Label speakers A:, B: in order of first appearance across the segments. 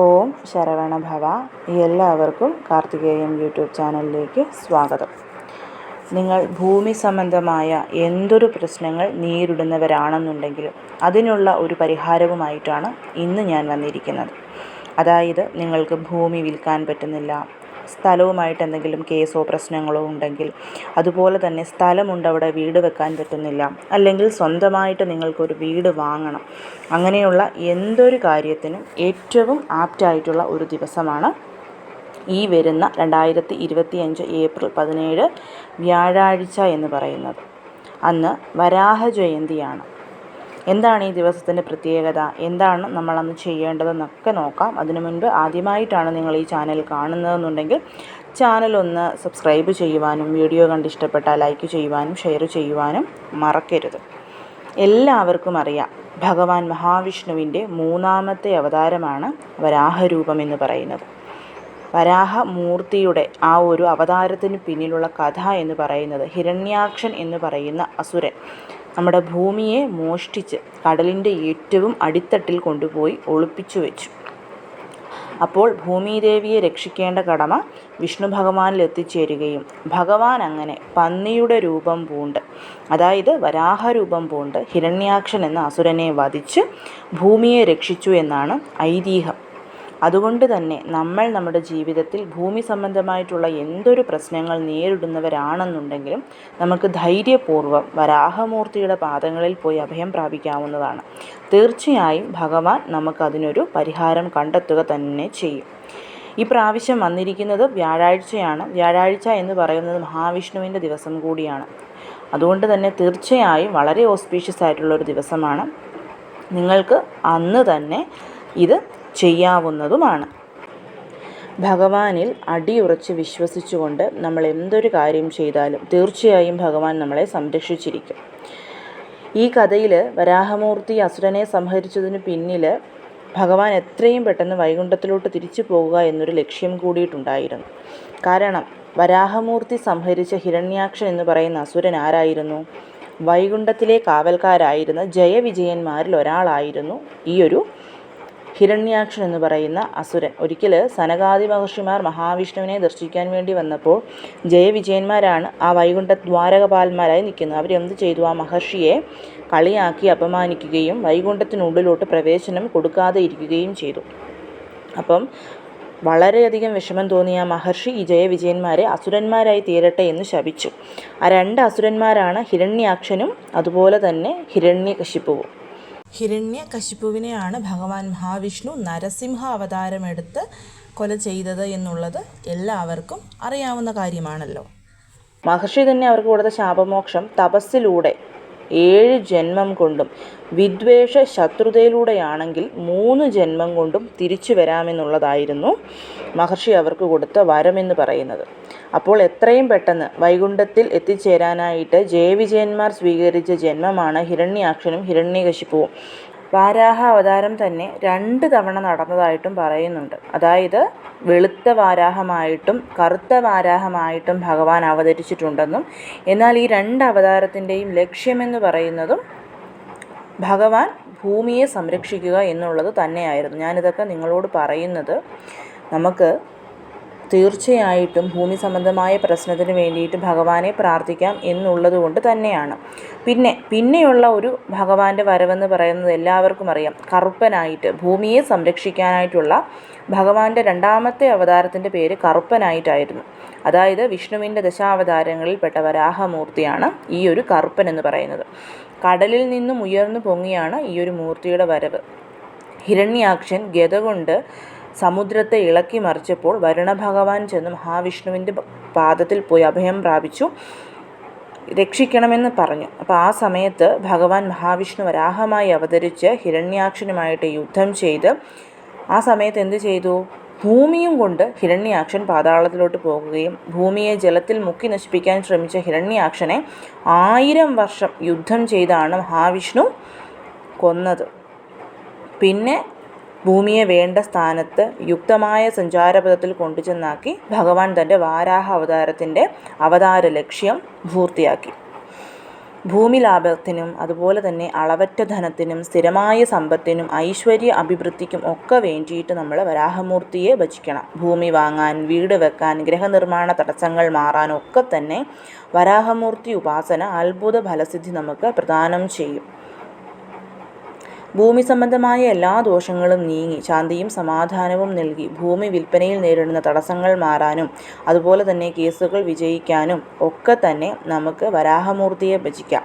A: ഓം ശരവണ ഭവ എല്ലാവർക്കും കാർത്തികേയം യൂട്യൂബ് ചാനലിലേക്ക് സ്വാഗതം. നിങ്ങൾ ഭൂമി സംബന്ധമായ എന്തൊരു പ്രശ്നങ്ങൾ നേരിടുന്നവരാണെന്നുണ്ടെങ്കിലും അതിനുള്ള ഒരു പരിഹാരവുമായിട്ടാണ് ഇന്ന് ഞാൻ വന്നിരിക്കുന്നത്. അതായത് നിങ്ങൾക്ക് ഭൂമി വിൽക്കാൻ പറ്റുന്നില്ല സ്ഥലവുമായിട്ട് എന്തെങ്കിലും കേസോ പ്രശ്നങ്ങളോ ഉണ്ടെങ്കിൽ അതുപോലെ തന്നെ സ്ഥലമുണ്ട് അവിടെ വീട് വെക്കാൻ പറ്റുന്നില്ല. അല്ലെങ്കിൽ സ്വന്തമായിട്ട് നിങ്ങൾക്കൊരു വീട് വാങ്ങണം. അങ്ങനെയുള്ള എന്തൊരു കാര്യത്തിനും ഏറ്റവും ആപ്റ്റായിട്ടുള്ള ഒരു ദിവസമാണ് ഈ വരുന്ന രണ്ടായിരത്തി ഇരുപത്തി അഞ്ച് ഏപ്രിൽ പതിനേഴ് വ്യാഴാഴ്ച എന്ന് പറയുന്നത്. അന്ന് വരാഹ ജയന്തിയാണ്. എന്താണ് ഈ ദിവസത്തിന്റെ പ്രത്യേകത? എന്താണ് നമ്മളന്ന് ചെയ്യേണ്ടതെന്നൊക്കെ നോക്കാം. അതിനു മുൻപ് ആദ്യമായിട്ടാണ് നിങ്ങൾ ഈ ചാനൽ കാണുന്നതെന്നുണ്ടെങ്കിൽ ചാനൽ ഒന്ന് സബ്സ്ക്രൈബ് ചെയ്യുവാനും വീഡിയോ കണ്ട് ഇഷ്ടപ്പെട്ടാൽ ലൈക്ക് ചെയ്യുവാനും ഷെയർ ചെയ്യുവാനും മറക്കരുത്. എല്ലാവർക്കും അറിയാം ഭഗവാൻ മഹാവിഷ്ണുവിന്റെ മൂന്നാമത്തെ അവതാരമാണ് വരാഹരൂപം എന്ന് പറയുന്നത്. വരാഹമൂർത്തിയുടെ ആ ഒരു അവതാരത്തിന് പിന്നിലുള്ള കഥ എന്ന് പറയുന്നത് ഹിരണ്യാക്ഷൻ എന്ന് പറയുന്ന അസുരൻ. നമ്മുടെ ഭൂമിയെ മോഷ്ടിച്ച് കടലിന്റെ ഏറ്റവും അടിത്തട്ടിൽ കൊണ്ടുപോയി ഒളിപ്പിച്ചു വെച്ചു. അപ്പോൾ ഭൂമിദേവിയെ രക്ഷിക്കേണ്ട കടമ വിഷ്ണു ഭഗവാനിൽ എത്തിച്ചേരുകയും ഭഗവാൻ അങ്ങനെ പന്നിയുടെ രൂപം പൂണ്ട് അതായത് വരാഹരൂപം പൂണ്ട് ഹിരണ്യാക്ഷൻ എന്ന അസുരനെ വധിച്ച് ഭൂമിയെ രക്ഷിച്ചു എന്നാണ് ഐതിഹ്യം. അതുകൊണ്ട് തന്നെ നമ്മൾ നമ്മുടെ ജീവിതത്തിൽ ഭൂമി സംബന്ധമായിട്ടുള്ള എന്തൊരു പ്രശ്നങ്ങൾ നേരിടുന്നവരാണെന്നുണ്ടെങ്കിലും നമുക്ക് ധൈര്യപൂർവം വരാഹമൂർത്തിയുടെ പാദങ്ങളിൽ പോയി അഭയം പ്രാപിക്കാവുന്നതാണ്. തീർച്ചയായും ഭഗവാൻ നമുക്കതിനൊരു പരിഹാരം കണ്ടെത്തുക തന്നെ ചെയ്യും. ഈ പ്രാവശ്യം വന്നിരിക്കുന്നത് വ്യാഴാഴ്ചയാണ്. വ്യാഴാഴ്ച എന്ന് പറയുന്നത് മഹാവിഷ്ണുവിന്റെ ദിവസം കൂടിയാണ്. അതുകൊണ്ട് തന്നെ തീർച്ചയായും വളരെ ഓസ്പീഷ്യസ് ആയിട്ടുള്ള ഒരു ദിവസമാണ്. നിങ്ങൾക്ക് അന്ന് തന്നെ ഇത് ചെയ്യാവുന്നതുമാണ്. ഭഗവാനിൽ അടിയുറച്ച് വിശ്വസിച്ചുകൊണ്ട് നമ്മൾ എന്തൊരു കാര്യം ചെയ്താലും തീർച്ചയായും ഭഗവാൻ നമ്മളെ സംരക്ഷിച്ചിരിക്കും. ഈ കഥയിൽ വരാഹമൂർത്തി അസുരനെ സംഹരിച്ചതിന് പിന്നിൽ ഭഗവാൻ എത്രയും പെട്ടെന്ന് വൈകുണ്ഠത്തിലോട്ട് തിരിച്ചു പോകുക എന്നൊരു ലക്ഷ്യം കൂടിയിട്ടുണ്ടായിരുന്നു. കാരണം വരാഹമൂർത്തി സംഹരിച്ച ഹിരണ്യാക്ഷൻ എന്ന് പറയുന്ന അസുരൻ ആരായിരുന്നു? വൈകുണ്ഠത്തിലെ കാവൽക്കാരായിരുന്ന ജയവിജയന്മാരിൽ ഒരാളായിരുന്നു ഈ ഒരു ഹിരണ്യാക്ഷൻ എന്ന് പറയുന്ന അസുരൻ. ഒരിക്കൽ സനകാദി മഹർഷിമാർ മഹാവിഷ്ണുവിനെ ദർശിക്കാൻ വേണ്ടി വന്നപ്പോൾ ജയവിജയന്മാരാണ് ആ വൈകുണ്ഠ ദ്വാരകപാലന്മാരായി നിൽക്കുന്നത്. അവരെന്ത് ചെയ്തു? ആ മഹർഷിയെ കളിയാക്കി അപമാനിക്കുകയും വൈകുണ്ഠത്തിനുള്ളിലോട്ട് പ്രവേശനം കൊടുക്കാതെ ഇരിക്കുകയും ചെയ്തു. അപ്പം വളരെയധികം വിഷമം തോന്നിയ മഹർഷി ഈ ജയവിജയന്മാരെ അസുരന്മാരായി തീരട്ടെ എന്ന് ശപിച്ചു. ആ രണ്ട് അസുരന്മാരാണ് ഹിരണ്യാക്ഷനും അതുപോലെ തന്നെ ഹിരണ്യകശിപ്പുവും. ഹിരണ്യകശിപ്പുവിനെയാണ് ഭഗവാൻ മഹാവിഷ്ണു നരസിംഹ അവതാരമെടുത്ത് കൊല ചെയ്തത് എന്നുള്ളത് എല്ലാവർക്കും അറിയാവുന്ന കാര്യമാണല്ലോ. മഹർഷി തന്നെ അവർക്ക് കൊടുത്ത ശാപമോക്ഷം തപസ്സിലൂടെ ഏഴ് ജന്മം കൊണ്ടും വിദ്വേഷ ശത്രുതയിലൂടെയാണെങ്കിൽ മൂന്ന് ജന്മം കൊണ്ടും തിരിച്ചു വരാമെന്നുള്ളതായിരുന്നു മഹർഷി അവർക്ക് കൊടുത്ത വരമെന്ന് പറയുന്നത്. അപ്പോൾ എത്രയും പെട്ടെന്ന് വൈകുണ്ഠത്തിൽ എത്തിച്ചേരാനായിട്ട് ജയവിജയന്മാർ സ്വീകരിച്ച ജന്മമാണ് ഹിരണ്യാക്ഷനും ഹിരണ്യകശിപ്പുവും. വാരാഹ അവതാരം തന്നെ രണ്ട് തവണ നടന്നതായിട്ടും പറയുന്നുണ്ട്. അതായത് വെളുത്ത വാരാഹമായിട്ടും കറുത്ത വാരാഹമായിട്ടും ഭഗവാൻ അവതരിച്ചിട്ടുണ്ടെന്നും എന്നാൽ ഈ രണ്ട് അവതാരത്തിന്റെയും ലക്ഷ്യമെന്ന് പറയുന്നതും ഭഗവാൻ ഭൂമിയെ സംരക്ഷിക്കുക എന്നുള്ളത് തന്നെയായിരുന്നു. ഞാനിതൊക്കെ നിങ്ങളോട് പറയുന്നത്. നമുക്ക് തീർച്ചയായിട്ടും ഭൂമി സംബന്ധമായ പ്രശ്നത്തിന് വേണ്ടിയിട്ട് ഭഗവാനെ പ്രാർത്ഥിക്കാം എന്നുള്ളത് കൊണ്ട് തന്നെയാണ്. പിന്നെ പിന്നെയുള്ള ഒരു ഭഗവാന്റെ വരവെന്ന് പറയുന്നത് എല്ലാവർക്കും അറിയാം. കറുപ്പനായിട്ട് ഭൂമിയെ സംരക്ഷിക്കാനായിട്ടുള്ള ഭഗവാന്റെ രണ്ടാമത്തെ അവതാരത്തിന്റെ പേര് കറുപ്പനായിട്ടായിരുന്നു. അതായത് വിഷ്ണുവിന്റെ ദശാവതാരങ്ങളിൽ പെട്ട വരാഹമൂർത്തിയാണ് ഈ ഒരു കറുപ്പൻ എന്ന് പറയുന്നത്. കടലിൽ നിന്നും ഉയർന്നു പൊങ്ങിയാണ് ഈ ഒരു മൂർത്തിയുടെ വരവ്. ഹിരണ്യാക്ഷൻ ഗത കൊണ്ട് സമുദ്രത്തെ ഇളക്കി മറിച്ചപ്പോൾ വരുണഭഗവാൻ ചെന്ന് മഹാവിഷ്ണുവിന്റെ പാദത്തിൽ പോയി അഭയം പ്രാപിച്ചു. രക്ഷിക്കണമെന്ന് പറഞ്ഞു. അപ്പോൾ ആ സമയത്ത് ഭഗവാൻ മഹാവിഷ്ണു വരാഹമായി അവതരിച്ച് ഹിരണ്യാക്ഷനുമായിട്ട് യുദ്ധം ചെയ്ത് ആ സമയത്ത് എന്ത് ചെയ്തു? ഭൂമിയും കൊണ്ട് ഹിരണ്യാക്ഷൻ പാതാളത്തിലോട്ട് പോകുകയും ഭൂമിയെ ജലത്തിൽ മുക്കി നശിപ്പിക്കാൻ ശ്രമിച്ച ഹിരണ്യാക്ഷനെ ആയിരം വർഷം യുദ്ധം ചെയ്താണ് മഹാവിഷ്ണു കൊന്നത്. പിന്നെ ഭൂമിയെ വേണ്ട സ്ഥാനത്ത് യുക്തമായ സഞ്ചാരപഥത്തിൽ കൊണ്ടുചെന്നാക്കി ഭഗവാൻ തന്റെ വാരാഹ അവതാരത്തിന്റെ അവതാര ലക്ഷ്യം പൂർത്തിയാക്കി. ഭൂമി ലാഭത്തിനും അതുപോലെ തന്നെ അളവറ്റ ധനത്തിനും സ്ഥിരമായ സമ്പത്തിനും ഐശ്വര്യ അഭിവൃദ്ധിക്കും ഒക്കെ വേണ്ടിയിട്ട് നമ്മൾ വരാഹമൂർത്തിയെ ഭജിക്കണം. ഭൂമി വാങ്ങാൻ വീട് വെക്കാൻ ഗൃഹനിർമ്മാണ തടസ്സങ്ങൾ മാറാൻ ഒക്കെ തന്നെ വരാഹമൂർത്തി ഉപാസന അത്ഭുത ഫലസിദ്ധി നമുക്ക് പ്രദാനം ചെയ്യും. ഭൂമി സംബന്ധമായ എല്ലാ ദോഷങ്ങളും നീങ്ങി ശാന്തിയും സമാധാനവും നൽകി ഭൂമി വിൽപ്പനയിൽ നേരിടുന്ന തടസ്സങ്ങൾ മാറാനും അതുപോലെ തന്നെ കേസുകൾ വിജയിക്കാനും ഒക്കെ തന്നെ നമുക്ക് വരാഹമൂർത്തിയെ ഭജിക്കാം.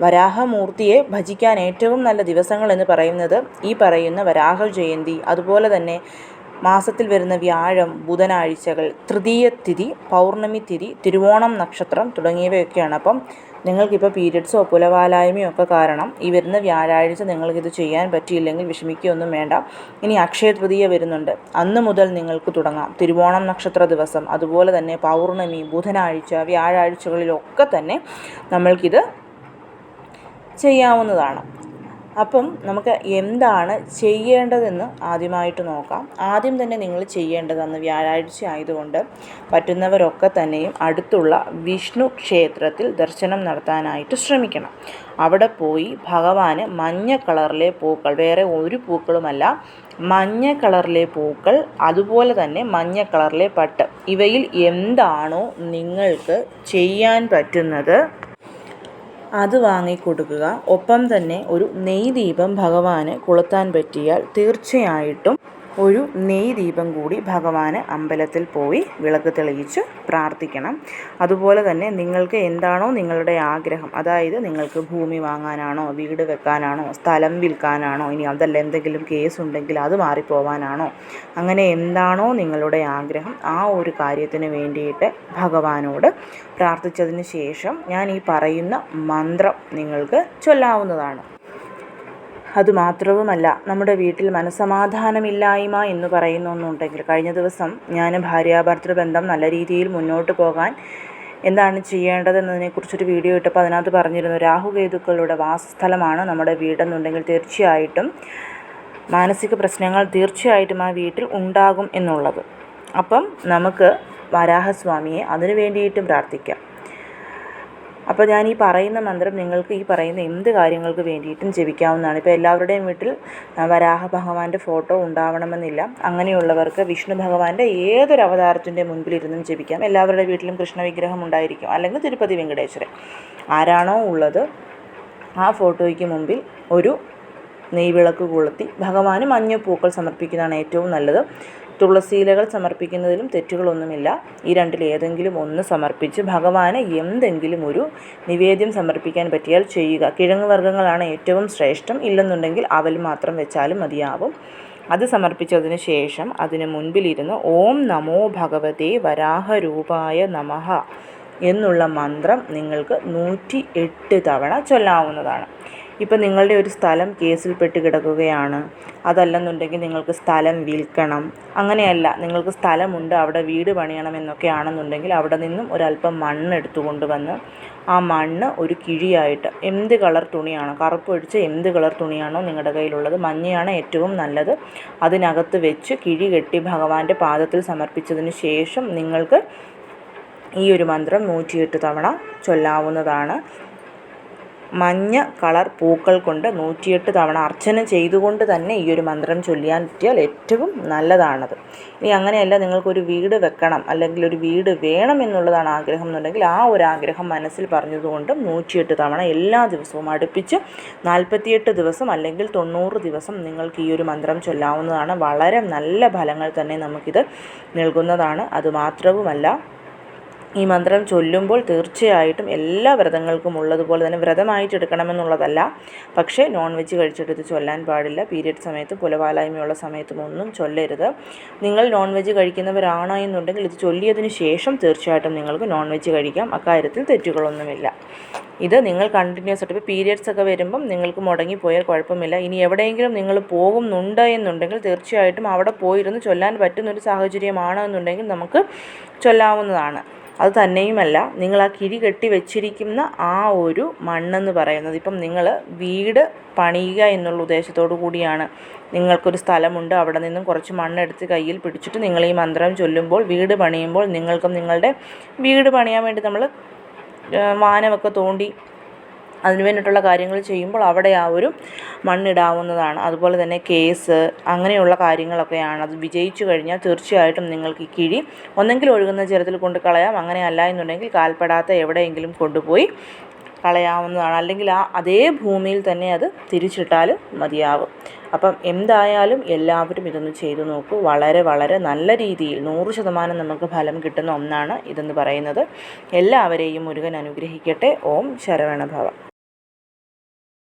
A: വരാഹമൂർത്തിയെ ഭജിക്കാൻ ഏറ്റവും നല്ല ദിവസങ്ങൾ എന്ന് പറയുന്നത് ഈ പറയുന്ന വരാഹ ജയന്തി അതുപോലെ തന്നെ മാസത്തിൽ വരുന്ന വ്യാഴം ബുധനാഴ്ചകൾ തൃതീയ തിഥി പൗർണമി തിഥി തിരുവോണം നക്ഷത്രം തുടങ്ങിയവയൊക്കെയാണ്. അപ്പം നിങ്ങൾക്കിപ്പോൾ പീരിയഡ്സോ പുലവാലായ്മയോ ഒക്കെ കാരണം ഈ വരുന്ന വ്യാഴാഴ്ച നിങ്ങൾക്കിത് ചെയ്യാൻ പറ്റിയില്ലെങ്കിൽ വിഷമിക്കുകയൊന്നും വേണ്ട. ഇനി അക്ഷയ തൃതീയ വരുന്നുണ്ട്. അന്ന് മുതൽ നിങ്ങൾക്ക് തുടങ്ങാം. തിരുവോണം നക്ഷത്ര ദിവസം അതുപോലെ തന്നെ പൗർണമി ബുധനാഴ്ച വ്യാഴാഴ്ചകളിലൊക്കെ തന്നെ നമ്മൾക്കിത് ചെയ്യാവുന്നതാണ്. അപ്പം നമുക്ക് എന്താണ് ചെയ്യേണ്ടതെന്ന് ആദ്യമായിട്ട് നോക്കാം. ആദ്യം തന്നെ നിങ്ങൾ ചെയ്യേണ്ടത് അന്ന് വ്യാഴാഴ്ച ആയതുകൊണ്ട് പറ്റുന്നവരൊക്കെ തന്നെയും അടുത്തുള്ള വിഷ്ണു ക്ഷേത്രത്തിൽ ദർശനം നടത്താനായിട്ട് ശ്രമിക്കണം. അവിടെ പോയി ഭഗവാന് മഞ്ഞ കളറിലെ പൂക്കൾ വേറെ ഒരു പൂക്കളുമല്ല മഞ്ഞ കളറിലെ പൂക്കൾ അതുപോലെ തന്നെ മഞ്ഞ കളറിലെ പട്ട്. ഇവയിൽ എന്താണോ നിങ്ങൾക്ക് ചെയ്യാൻ പറ്റുന്നത് അത് വാങ്ങിക്കൊടുക്കുക. ഒപ്പം തന്നെ ഒരു നെയ് ദീപം ഭഗവാന് കൊളുത്താൻ പറ്റിയാൽ തീർച്ചയായിട്ടും ഒരു നെയ് ദീപം കൂടി ഭഗവാന് അമ്പലത്തിൽ പോയി വിളക്ക് തെളിയിച്ചു പ്രാർത്ഥിക്കണം. അതുപോലെ തന്നെ നിങ്ങൾക്ക് എന്താണോ നിങ്ങളുടെ ആഗ്രഹം അതായത് നിങ്ങൾക്ക് ഭൂമി വാങ്ങാനാണോ വീട് വെക്കാനാണോ സ്ഥലം വിൽക്കാനാണോ ഇനി അതല്ല എന്തെങ്കിലും കേസ് ഉണ്ടെങ്കിൽ അത് മാറിപ്പോവാനാണോ അങ്ങനെ എന്താണോ നിങ്ങളുടെ ആഗ്രഹം ആ ഒരു കാര്യത്തിന് വേണ്ടിയിട്ട് ഭഗവാനോട് പ്രാർത്ഥിച്ചതിന് ശേഷം ഞാൻ ഈ പറയുന്ന മന്ത്രം നിങ്ങൾക്ക് ചൊല്ലാവുന്നതാണ്. അതുമാത്രവുമല്ല നമ്മുടെ വീട്ടിൽ മനസ്സമാധാനമില്ലായ്മ എന്ന് പറയുന്ന ഒന്നുണ്ടെങ്കിൽ കഴിഞ്ഞ ദിവസം ഞാൻ ഭാര്യാഭർത്തൃ ബന്ധം നല്ല രീതിയിൽ മുന്നോട്ട് പോകാൻ എന്താണ് ചെയ്യേണ്ടതെന്നതിനെക്കുറിച്ചൊരു വീഡിയോ ഇട്ടപ്പോൾ അതിനകത്ത് പറഞ്ഞിരുന്നു രാഹുകേതുക്കളുടെ വാസസ്ഥലമാണ് നമ്മുടെ വീടെന്നുണ്ടെങ്കിൽ തീർച്ചയായിട്ടും മാനസിക പ്രശ്നങ്ങൾ തീർച്ചയായിട്ടും ആ വീട്ടിൽ ഉണ്ടാകും എന്നുള്ളത്. അപ്പം നമുക്ക് വരാഹസ്വാമിയെ അതിനു വേണ്ടിയിട്ടും പ്രാർത്ഥിക്കാം. അപ്പോൾ ഞാൻ ഈ പറയുന്ന മന്ത്രം നിങ്ങൾക്ക് ഈ പറയുന്ന എന്ത് കാര്യങ്ങൾക്ക് വേണ്ടിയിട്ടും ജപിക്കാവുന്നതാണ്. ഇപ്പോൾ എല്ലാവരുടെയും വീട്ടിൽ വരാഹ ഭഗവാന്റെ ഫോട്ടോ ഉണ്ടാവണമെന്നില്ല. അങ്ങനെയുള്ളവർക്ക് വിഷ്ണു ഭഗവാന്റെ ഏതൊരു അവതാരത്തിന്റെ മുൻപിലിരുന്നും ജപിക്കാം. എല്ലാവരുടെ വീട്ടിലും കൃഷ്ണ വിഗ്രഹം ഉണ്ടായിരിക്കും. അല്ലെങ്കിൽ തിരുപ്പതി വെങ്കടേശ്വരൻ. ആരാണോ ഉള്ളത് ആ ഫോട്ടോയ്ക്ക് മുമ്പിൽ ഒരു നെയ്വിളക്ക് കൊളുത്തി ഭഗവാന് മഞ്ഞപ്പൂക്കൾ സമർപ്പിക്കുന്നതാണ് ഏറ്റവും നല്ലത്. തുളസിയിലകൾ സമർപ്പിക്കുന്നതിലും തെറ്റുകളൊന്നുമില്ല. ഈ രണ്ടിൽ ഏതെങ്കിലും ഒന്ന് സമർപ്പിച്ച് ഭഗവാന് എന്തെങ്കിലും ഒരു നിവേദ്യം സമർപ്പിക്കാൻ പറ്റിയാൽ ചെയ്യുക. കിഴങ്ങ് വർഗങ്ങളാണ് ഏറ്റവും ശ്രേഷ്ഠം. ഇല്ലെന്നുണ്ടെങ്കിൽ അവൽ മാത്രം വെച്ചാലും മതിയാവും. അത് സമർപ്പിച്ചതിന് ശേഷം അതിന് മുൻപിലിരുന്ന് ഓം നമോ ഭഗവതേ വരാഹരൂപായ നമഃ എന്നുള്ള മന്ത്രം നിങ്ങൾക്ക് നൂറ്റി എട്ട് തവണ ചൊല്ലാവുന്നതാണ്. ഇപ്പം നിങ്ങളുടെ ഒരു സ്ഥലം കേസിൽപ്പെട്ട് കിടക്കുകയാണ്. അതല്ലെന്നുണ്ടെങ്കിൽ നിങ്ങൾക്ക് സ്ഥലം വിൽക്കണം. അങ്ങനെയല്ല നിങ്ങൾക്ക് സ്ഥലമുണ്ട് അവിടെ വീട് പണിയണമെന്നൊക്കെ ആണെന്നുണ്ടെങ്കിൽ അവിടെ നിന്നും ഒരല്പം മണ്ണ് എടുത്തു കൊണ്ടുവന്ന് ആ മണ്ണ് ഒരു കിഴിയായിട്ട് എന്ത് കളർ തുണിയാണോ കറുപ്പ് ഒഴിച്ച് എന്ത് കളർ തുണിയാണോ നിങ്ങളുടെ കയ്യിലുള്ളത് മഞ്ഞയാണ് ഏറ്റവും നല്ലത് അതിനകത്ത് വെച്ച് കിഴി കെട്ടി ഭഗവാന്റെ പാദത്തിൽ സമർപ്പിച്ചതിന് ശേഷം നിങ്ങൾക്ക് ഈ ഒരു മന്ത്രം നൂറ്റിയെട്ട് തവണ ചൊല്ലാവുന്നതാണ്. മഞ്ഞ കളർ പൂക്കൾ കൊണ്ട് നൂറ്റിയെട്ട് തവണ അർച്ചന ചെയ്തുകൊണ്ട് തന്നെ ഈ ഒരു മന്ത്രം ചൊല്ലിയാൻ പറ്റിയാൽ ഏറ്റവും നല്ലതാണത്. ഇനി അങ്ങനെയല്ല നിങ്ങൾക്കൊരു വീട് വെക്കണം അല്ലെങ്കിൽ ഒരു വീട് വേണം എന്നുള്ളതാണ് ആഗ്രഹം എന്നുണ്ടെങ്കിൽ ആ ഒരു ആഗ്രഹം മനസ്സിൽ പറഞ്ഞതുകൊണ്ട് നൂറ്റിയെട്ട് തവണ എല്ലാ ദിവസവും അടുപ്പിച്ച് നാൽപ്പത്തിയെട്ട് ദിവസം അല്ലെങ്കിൽ തൊണ്ണൂറ് ദിവസം നിങ്ങൾക്ക് ഈ ഒരു മന്ത്രം ചൊല്ലാവുന്നതാണ്. വളരെ നല്ല ഫലങ്ങൾ തന്നെ നമുക്കിത് നൽകുന്നതാണ്. അതുമാത്രവുമല്ല ഈ മന്ത്രം ചൊല്ലുമ്പോൾ തീർച്ചയായിട്ടും എല്ലാ വ്രതങ്ങൾക്കും ഉള്ളതുപോലെ തന്നെ വ്രതമായിട്ട് എടുക്കണമെന്നുള്ളതല്ല. പക്ഷേ നോൺ വെജ് കഴിച്ചിട്ട് ഇത് ചൊല്ലാൻ പാടില്ല. പീരിയഡ് സമയത്ത് പുലവാലായ്മയുള്ള സമയത്തും ഒന്നും ചൊല്ലരുത്. നിങ്ങൾ നോൺ വെജ് കഴിക്കുന്നവരാണോ എന്നുണ്ടെങ്കിൽ ഇത് ചൊല്ലിയതിന് ശേഷം തീർച്ചയായിട്ടും നിങ്ങൾക്ക് നോൺ വെജ് കഴിക്കാം. അക്കാര്യത്തിൽ തെറ്റുകളൊന്നുമില്ല. ഇത് നിങ്ങൾ കണ്ടിന്യൂസ് ആയിട്ട് ഇപ്പോൾ പീരിയഡ്സ് ഒക്കെ വരുമ്പം നിങ്ങൾക്ക് മുടങ്ങിപ്പോയാൽ കുഴപ്പമില്ല. ഇനി എവിടെയെങ്കിലും നിങ്ങൾ പോകുന്നുണ്ട് എന്നുണ്ടെങ്കിൽ തീർച്ചയായിട്ടും അവിടെ പോയിരുന്ന് ചൊല്ലാൻ പറ്റുന്നൊരു സാഹചര്യമാണ് എന്നുണ്ടെങ്കിൽ നമുക്ക് ചൊല്ലാവുന്നതാണ്. അത് തന്നെയുമല്ല. നിങ്ങൾ ആ കിഴി കെട്ടി വെച്ചിരിക്കുന്ന ആ ഒരു മണ്ണെന്ന് പറയുന്നത്. ഇപ്പം നിങ്ങൾ വീട് പണിയുക എന്നുള്ള ഉദ്ദേശത്തോടു കൂടിയാണ്. നിങ്ങൾക്കൊരു സ്ഥലമുണ്ട് അവിടെ നിന്നും കുറച്ച് മണ്ണെടുത്ത് കയ്യിൽ പിടിച്ചിട്ട് നിങ്ങൾ ഈ മന്ത്രം ചൊല്ലുമ്പോൾ വീട് പണിയുമ്പോൾ നിങ്ങൾക്കും നിങ്ങളുടെ വീട് പണിയാൻ വേണ്ടി നമ്മൾ വാനമൊക്കെ തോണ്ടി അതിന് വേണ്ടിയിട്ടുള്ള കാര്യങ്ങൾ ചെയ്യുമ്പോൾ അവിടെ ആ ഒരു മണ്ണിടാവുന്നതാണ്. അതുപോലെ തന്നെ കേസ് അങ്ങനെയുള്ള കാര്യങ്ങളൊക്കെയാണ്. അത് വിജയിച്ചു കഴിഞ്ഞാൽ തീർച്ചയായിട്ടും നിങ്ങൾക്ക് ഈ കിഴി ഒന്നെങ്കിൽ ഒഴുകുന്ന ജലത്തിൽ കൊണ്ട് കളയാം. അങ്ങനെ അല്ല എന്നുണ്ടെങ്കിൽ കാൽപ്പെടാത്ത എവിടെയെങ്കിലും കൊണ്ടുപോയി കളയാവുന്നതാണ്. അല്ലെങ്കിൽ ആ അതേ ഭൂമിയിൽ തന്നെ അത് തിരിച്ചിട്ടാലും മതിയാവും. അപ്പം എന്തായാലും എല്ലാവരും ഇതൊന്ന് ചെയ്തു നോക്കൂ. വളരെ വളരെ നല്ല രീതിയിൽ നൂറ് ശതമാനം നമുക്ക് ഫലം കിട്ടുന്ന ഒന്നാണ് ഇതെന്ന് പറയുന്നത്. എല്ലാവരെയും മുരുകൻ അനുഗ്രഹിക്കട്ടെ. ഓം ശരവണഭവ.